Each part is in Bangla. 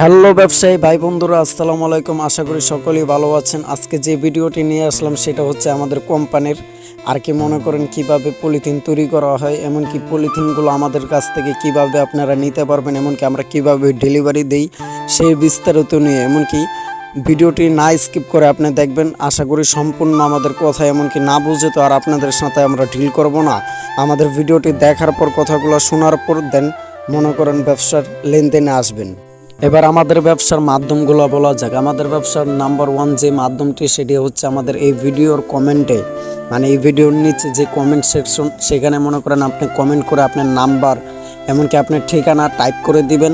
হ্যালো ব্যবসায়ী ভাই বন্ধুরা, আসসালামু আলাইকুম। আশা করি সকলেই ভালো আছেন। আজকে যে ভিডিওটি নিয়ে আসলাম, সেটা হচ্ছে আমাদের কোম্পানির আর কি মনে করেন কীভাবে পলিথিন তৈরি করা হয়, এমনকি পলিথিনগুলো আমাদের কাছ থেকে কীভাবে আপনারা নিতে পারবেন, এমনকি আমরা কীভাবে ডেলিভারি দেই, সেই বিস্তারিত নিয়ে। এমনকি ভিডিওটি না স্কিপ করে আপনি দেখবেন, আশা করি সম্পূর্ণ আমাদের কথা, এমনকি না বুঝে তো আর আপনাদের সাথে আমরা ডিল করব না। আমাদের ভিডিওটি দেখার পর কথাগুলো শোনার পর দেন মনে করেন ব্যবসার লেনদেনে আসবেন। এবার আমাদের ব্যবসার মাধ্যমগুলো বলা যাক। আমাদের ব্যবসার নাম্বার ওয়ান যে মাধ্যমটি, সেটি হচ্ছে আমাদের এই ভিডিওর কমেন্টে মানে এই ভিডিওর নিচে যে কমেন্ট সেকশন সেখানে মনে করেন আপনি কমেন্ট করে আপনার নাম্বার এমনকি আপনার ঠিকানা টাইপ করে দিবেন।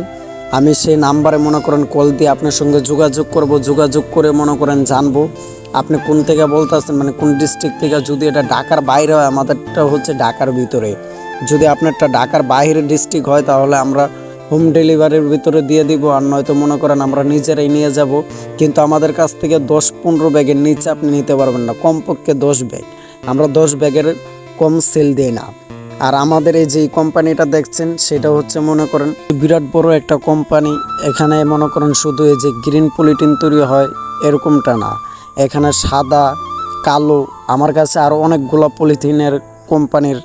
আমি সেই নাম্বারে মনে করেন কল দিয়ে আপনার সঙ্গে যোগাযোগ করব। যোগাযোগ করে মনে করেন জানব আপনি কোন থেকে বলতেছেন মানে কোন ডিস্ট্রিক্ট থেকে। যদি এটা ঢাকার বাইরে হয়, আমাদেরটা হচ্ছে ঢাকার ভিতরে। যদি আপনারটা ঢাকার বাইরে ডিস্ট্রিক্ট হয়, তাহলে আমরা হোম ডেলিভারির ভিতরে দিয়ে দিব, আর নয়তো মনে করেন আমরা নিজেরাই নিয়ে যাব। কিন্তু আমাদের কাছ থেকে দশ পনেরো ব্যাগের নিচে আপনি নিতে পারবেন না, কমপক্ষে দশ ব্যাগ। আমরা দশ ব্যাগের কম সেল দিই না। আর আমাদের এই যে কোম্পানিটা দেখছেন, সেটা হচ্ছে মনে করেন বিরাট বড় একটা কোম্পানি। এখানে মনে করেন শুধু এই যে গ্রিন পলিটিন তৈরি হয়, এরকমটা না। এখানে সাদা, কালো, আমার কাছে আরও অনেকগুলো পলিথিনের কোম্পানির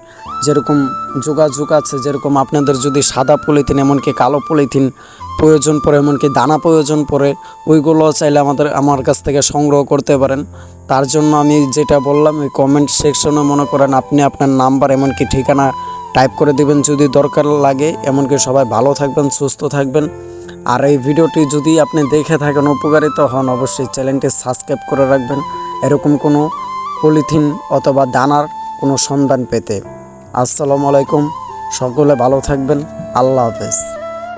যেরকম যোগাযোগ আছে, যেরকম আপনাদের যদি সাদা পলিথিন, এমনকি কালো পলিথিন প্রয়োজন পড়ে, এমনকি দানা প্রয়োজন পড়ে, ওইগুলো চাইলে আমাদের, আমার কাছ থেকে সংগ্রহ করতে পারেন। তার জন্য আমি যেটা বললাম, ওই কমেন্ট সেকশনে মনে করেন আপনি আপনার নাম্বার এমনকি ঠিকানা টাইপ করে দেবেন যদি দরকার লাগে। এমনকি সবাই ভালো থাকবেন, সুস্থ থাকবেন। আর এই ভিডিওটি যদি আপনি দেখে থাকেন, উপকারিত হন, অবশ্যই চ্যানেলটি সাবস্ক্রাইব করে রাখবেন। এরকম কোনো পলিথিন অথবা দানার কোনো সন্ধান পেতে। আসসালামু আলাইকুম। সকলে ভালো থাকবেন। আল্লাহ হাফেজ।